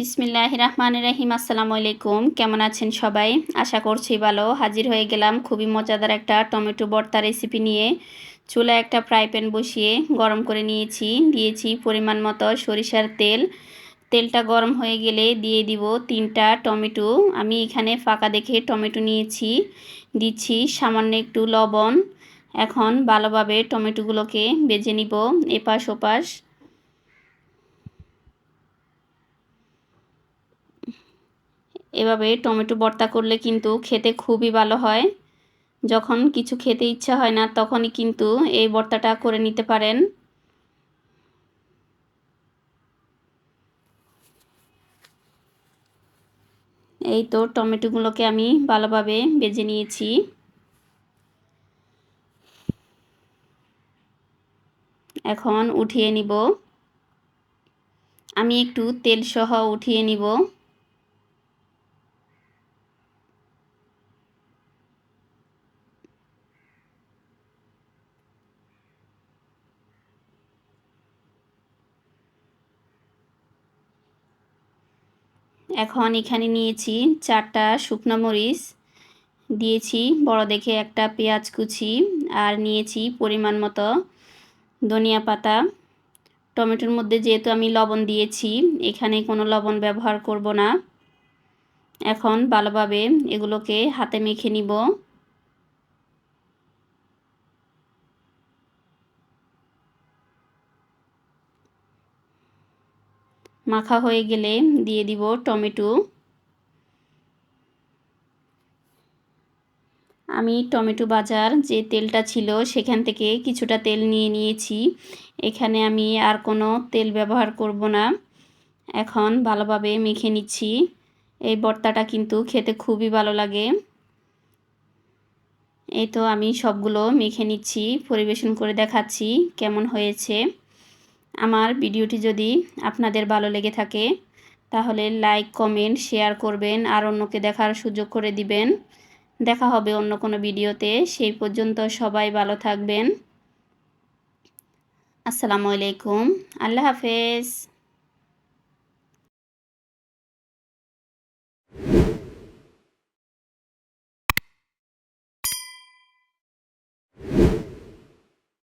বিসমিল্লাহ রহমান রাহিম আসসালামু আলাইকুম। কেমন আছেন সবাই? আশা করছি ভালো। হাজির হয়ে গেলাম খুবই মজাদার একটা টমেটো ভর্তা রেসিপি নিয়ে। চুলা একটা ফ্রাই প্যান বসিয়ে গরম করে নিয়েছি। দিয়েছি পরিমাণ মতো সরিষার তেল। তেলটা গরম হয়ে গেলে দিয়ে দিব তিনটা টমেটো। আমি এখানে ফাঁকা দেখে টমেটো নিয়েছি। দিচ্ছি সামান্য একটু লবণ। এখন ভালোভাবে টমেটোগুলোকে বেজে নিব এপাশ ওপাশ। এভাবে টমেটো ভর্তা করলে কিন্তু খেতে খুবই ভালো হয়। যখন কিছু খেতে ইচ্ছা হয় না, তখনই কিন্তু এই ভর্তাটা করে নিতে পারেন। এই তো টমেটোগুলোকে আমি ভালোভাবে বেজে নিয়েছি। এখন উঠিয়ে নিব। আমি একটু তেল সহ উঠিয়ে নিব। এখন এখানে নিয়েছি চারটা শুকনো মরিচ, দিয়েছি বড় দেখে একটা পেঁয়াজ কুচি আর নিয়েছি পরিমাণ মতো ধনিয়া পাতা। টমেটোর মধ্যে যেহেতু আমি লবণ দিয়েছি, এখানে কোনো লবণ ব্যবহার করব না। এখন ভালোভাবে এগুলোকে হাতে মেখে নিব। মাখা হয়ে গেলে দিয়ে দিব টমেটো। আমি টমেটো বাজার যে তেলটা ছিল সেখান থেকে কিছুটা তেল নিয়ে নিয়েছি। এখানে আমি আর কোনো তেল ব্যবহার করব না। এখন ভালোভাবে মেখে নিচ্ছি। এই ভর্তাটা কিন্তু খেতে খুবই ভালো লাগে। এই তো আমি সবগুলো মেখে নিচ্ছি, পরিবেশন করে দেখাচ্ছি কেমন হয়েছে। আমার ভিডিওটি যদি আপনাদের ভালো লেগে থাকে, তাহলে লাইক, কমেন্ট, শেয়ার করবেন আর অন্যকে দেখার সুযোগ করে দিবেন। দেখা হবে অন্য কোনো ভিডিওতে। সেই পর্যন্ত সবাই ভালো থাকবেন। আসসালামু আলাইকুম। আল্লাহ হাফেজ।